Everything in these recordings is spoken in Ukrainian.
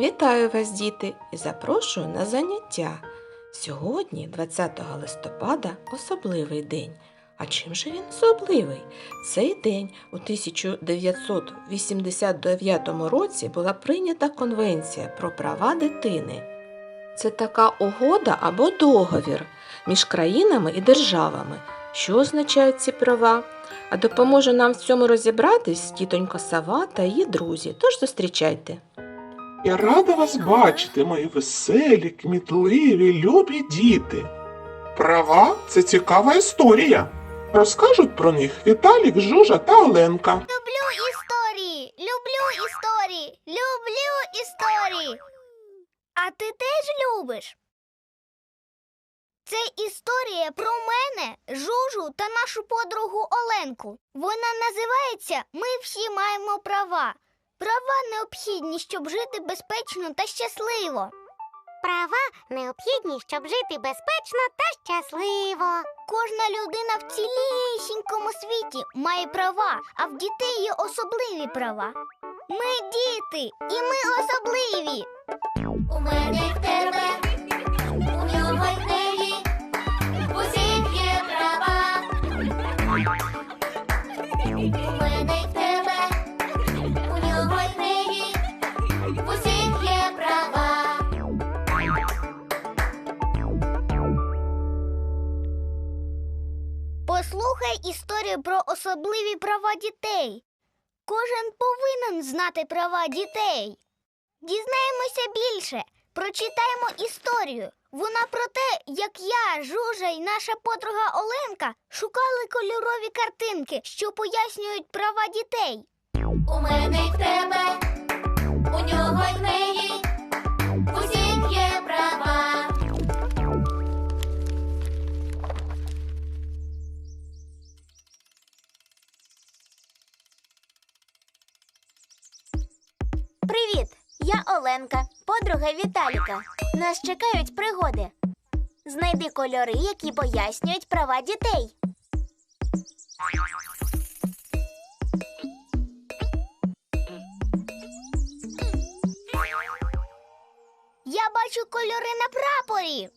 Вітаю вас, діти, і запрошую на заняття. Сьогодні, 20 листопада, особливий день. А чим же він особливий? Цей день у 1989 році була прийнята Конвенція про права дитини. Це така угода або договір між країнами і державами. Що означають ці права? А допоможе нам в цьому розібратись тітонька Сава та її друзі. Тож зустрічайте. Я рада вас бачити, мої веселі, кмітливі, любі діти. Права це цікава історія. Розкажуть про них Віталік, Жужа та Оленка. Люблю історії, люблю історії, люблю історії. А ти теж любиш? Це історія про мене, Жужу та нашу подругу Оленку. Вона називається Ми всі маємо права. Права необхідні, щоб жити безпечно та щасливо. Права необхідні, щоб жити безпечно та щасливо. Кожна людина в цілісінькому світі має права, а в дітей є особливі права. Ми діти, і ми особливі. У мене в тебе, особливі права дітей. Кожен повинен знати права дітей. Дізнаємося більше. Прочитаємо історію. Вона про те, як я, Жужа і наша подруга Оленка шукали кольорові картинки, що пояснюють права дітей. У мене й в тебе, Оленка, подруга Віталіка. Нас чекають пригоди. Знайди кольори, які пояснюють права дітей. Я бачу кольори на прапорі.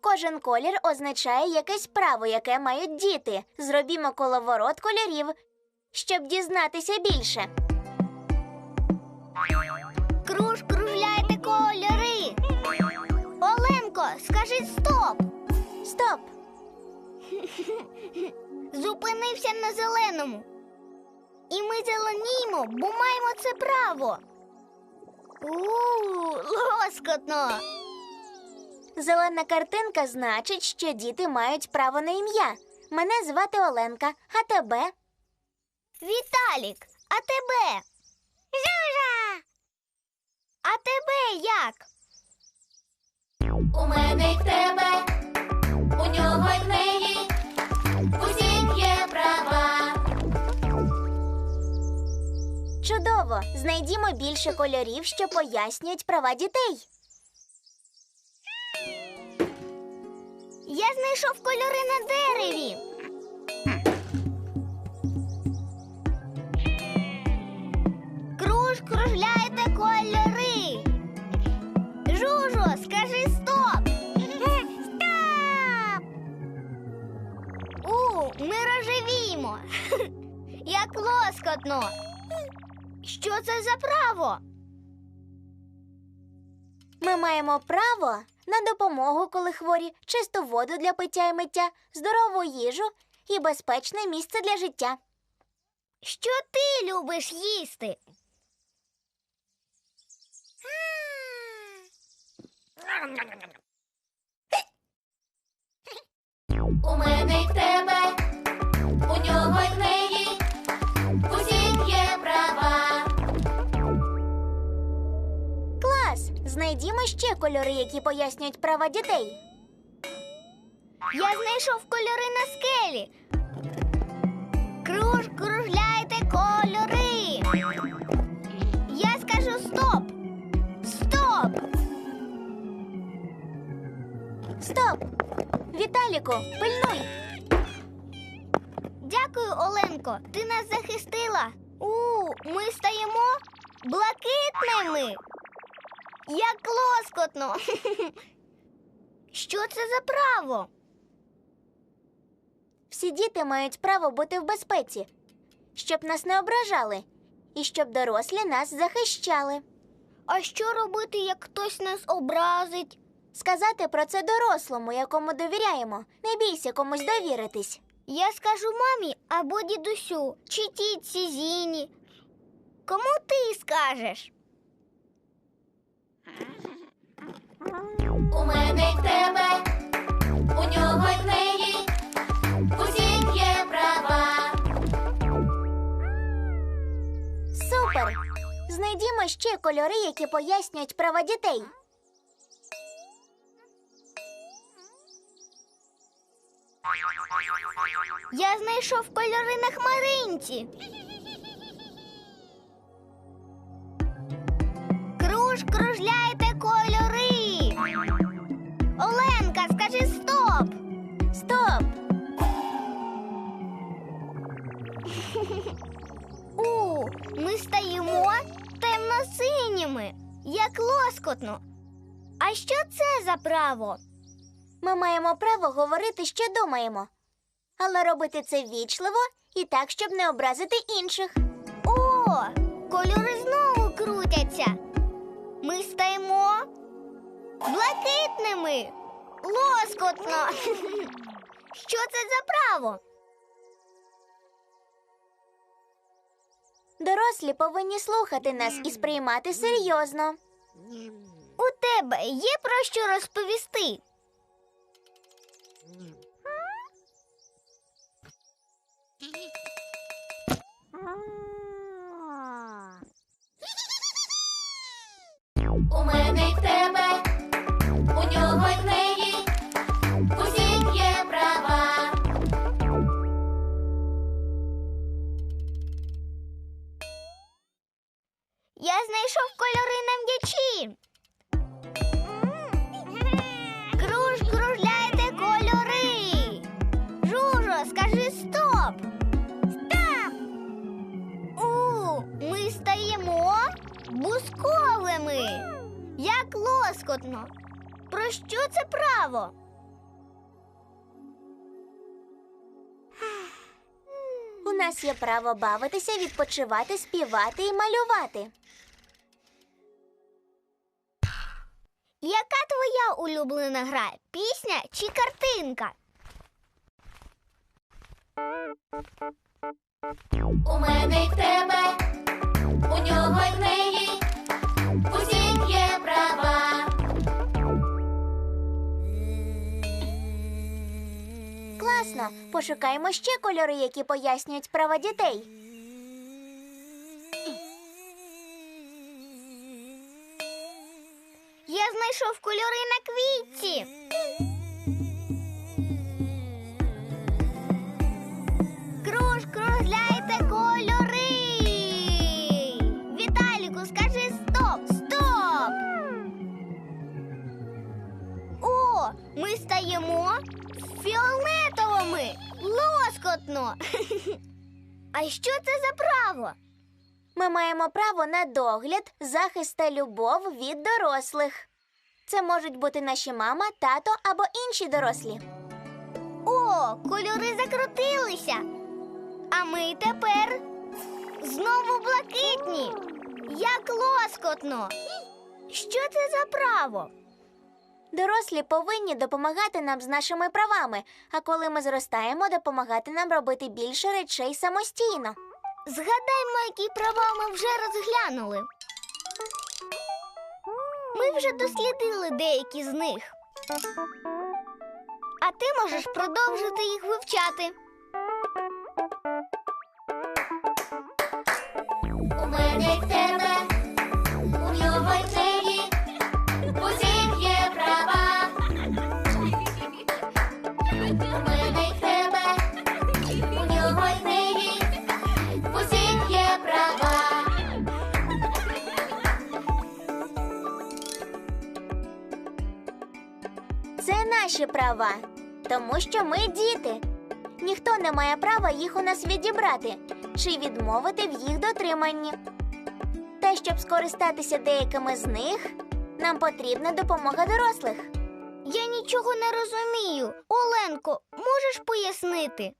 Кожен колір означає якесь право, яке мають діти. Зробімо коловорот кольорів, щоб дізнатися більше. Зупинився на зеленому. І ми зеленіємо, бо маємо це право. У, лоскотно. Зелена картинка значить, що діти мають право на ім'я. Мене звати Оленка, а тебе? Віталік, а тебе? Жужа. А тебе як? У мене й тебе, Чудово! Знайдімо більше кольорів, що пояснюють права дітей. Я знайшов кольори на дереві. Круж кружляйте кольори. Жужо, скажи стоп. Стоп! У, ми рожевіємо. Як лоскотно. Що це за право? Ми маємо право на допомогу, коли хворі, чисту воду для пиття і миття, здорову їжу і безпечне місце для життя. Що ти любиш їсти? У мене й в тебе, у нього й в неї, Знайдімо ще кольори, які пояснюють права дітей. Я знайшов кольори на скелі. Круж, кружляйте кольори. Я скажу стоп. Стоп! Стоп! Віталіку, пильнуй! Дякую, Оленко. Ти нас захистила. У, ми стаємо блакитними. Як лоскотно. Що це за право? Всі діти мають право бути в безпеці, щоб нас не ображали і щоб дорослі нас захищали. А що робити, як хтось нас образить? Сказати про це дорослому, якому довіряємо. Не бійся комусь довіритись. Я скажу мамі або дідусю, чи тітці Зіні. Кому ти скажеш? Ще кольори, які пояснюють права дітей. Я знайшов кольори на хмаринці. Круж, кружляйте кольори. Оленка, скажи стоп. Стоп! У, ми стаємо темно-синіми, як лоскотно. А що це за право? Ми маємо право говорити, що думаємо, але робити це ввічливо і так, щоб не образити інших. О, кольори знову крутяться. Ми стаємо блакитними. Лоскотно. Що це за право? Дорослі повинні слухати нас і сприймати серйозно. У тебе є про що розповісти? У бусковими. Як лоскотно. Про що це право? У нас є право бавитися, відпочивати, співати і малювати. Яка твоя улюблена гра? Пісня чи картинка? У мене й в тебе, у нього й в неї, Класно. Пошукаємо ще кольори, які пояснюють права дітей. Я знайшов кольори на квітці. Ми маємо право на догляд, захист та любов від дорослих. Це можуть бути наші мама, тато або інші дорослі. О, кольори закрутилися. А ми тепер знову блакитні. Як лоскотно. Що це за право? Дорослі повинні допомагати нам з нашими правами, а коли ми зростаємо, допомагати нам робити більше речей самостійно. Згадаймо, які права ми вже розглянули. Ми вже дослідили деякі з них. А ти можеш продовжити їх вивчати. У мене в тебе, Це наші права, тому що ми діти. Ніхто не має права їх у нас відібрати чи відмовити в їх дотриманні. Та щоб скористатися деякими з них, Нам потрібна допомога дорослих. Я нічого не розумію. Оленко, можеш пояснити?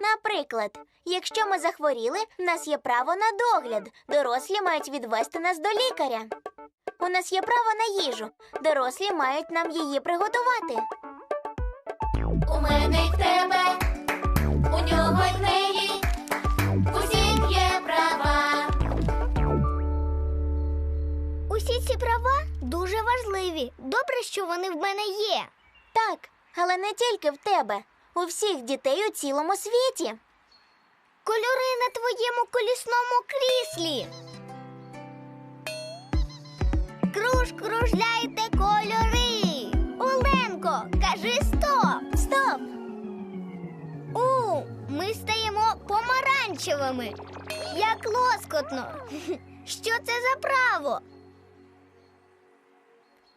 Наприклад, якщо ми захворіли, в нас є право на догляд. Дорослі мають відвести нас до лікаря. У нас є право на їжу. Дорослі мають нам її приготувати. У мене й в тебе, у нього й в неї, усіх є права. Усі ці права дуже важливі. Добре, що вони в мене є. Так, але не тільки в тебе, у всіх дітей у цілому світі. Кольори на твоєму колісному кріслі. Круж, кольори. Оленко, кажи стоп. Стоп! У, ми стаємо помаранчевими. Як лоскотно. Що це за право?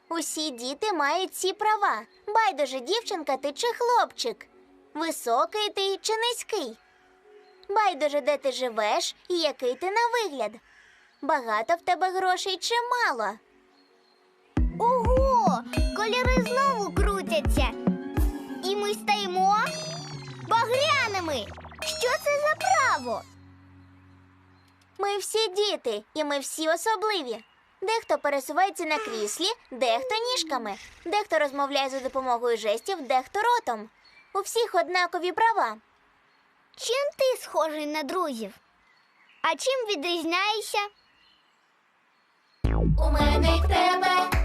Усі діти мають ці права. Байдуже, дівчинка ти чи хлопчик. Високий ти чи низький. Байдуже, де ти живеш і який ти на вигляд. Багато в тебе грошей чи мало. Кольори знову крутяться. І ми стаємо багряними. Що це за право? Ми всі діти, і ми всі особливі. Дехто пересувається на кріслі, дехто ніжками, дехто розмовляє за допомогою жестів, дехто ротом. У всіх однакові права. Чим ти схожий на друзів? А чим відрізняєшся? У мене й тебе,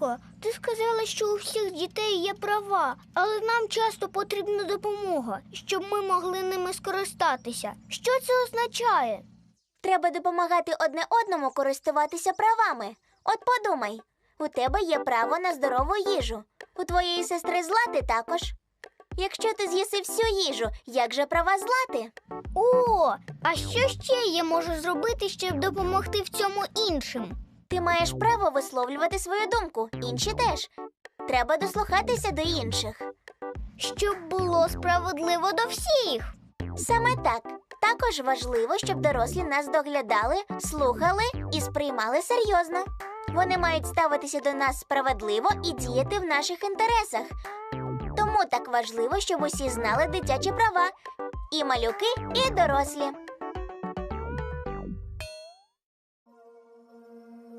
Оленко, ти сказала, що у всіх дітей є права, але нам часто потрібна допомога, щоб ми могли ними скористатися. Що це означає? Треба допомагати одне одному користуватися правами. От подумай, у тебе є право на здорову їжу. У твоєї сестри злати також. Якщо ти з'їси всю їжу, як же права злати? О, а що ще я можу зробити, щоб допомогти в цьому іншим? Ти маєш право висловлювати свою думку, інші теж. Треба дослухатися до інших. Щоб було справедливо до всіх. Саме так. Також важливо, щоб дорослі нас доглядали, слухали і сприймали серйозно. Вони мають ставитися до нас справедливо і діяти в наших інтересах. Тому так важливо, щоб усі знали дитячі права і малюки, і дорослі.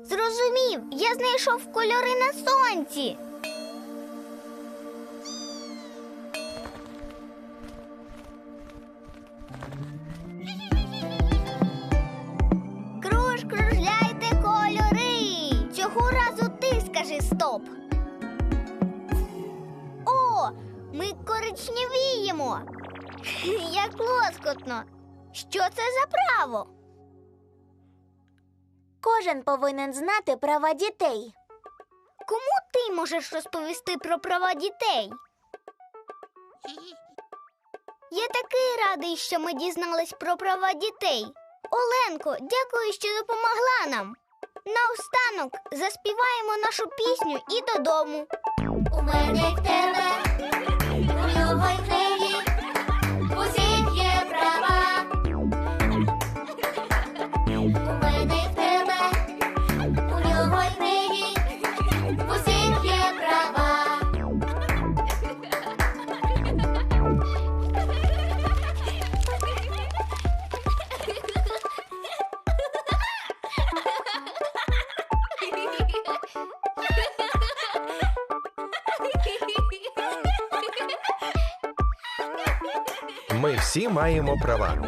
Зрозумів, я знайшов кольори на сонці. Круж, кружляйте кольори. Цього разу ти скажи стоп. О, ми коричневіємо. Як лоскотно. Що це за право? Кожен повинен знати права дітей. Кому ти можеш розповісти про права дітей? Я такий радий, що ми дізнались про права дітей. Оленко, дякую, що допомогла нам. Наостанок заспіваємо нашу пісню і додому. У мене в тебе, Ми всі маємо права.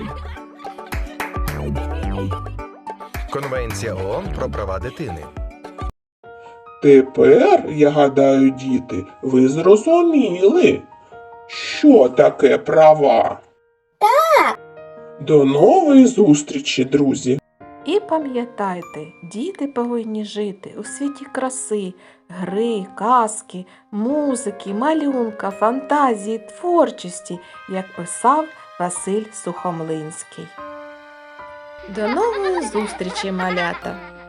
Конвенція ООН про права дитини. Тепер, я гадаю, діти, ви зрозуміли, що таке права. Так. До нової зустрічі, друзі. І пам'ятайте, діти повинні жити у світі краси, гри, казки, музики, малюнка, фантазії, творчості, як писав Василь Сухомлинський. До нової зустрічі, малята!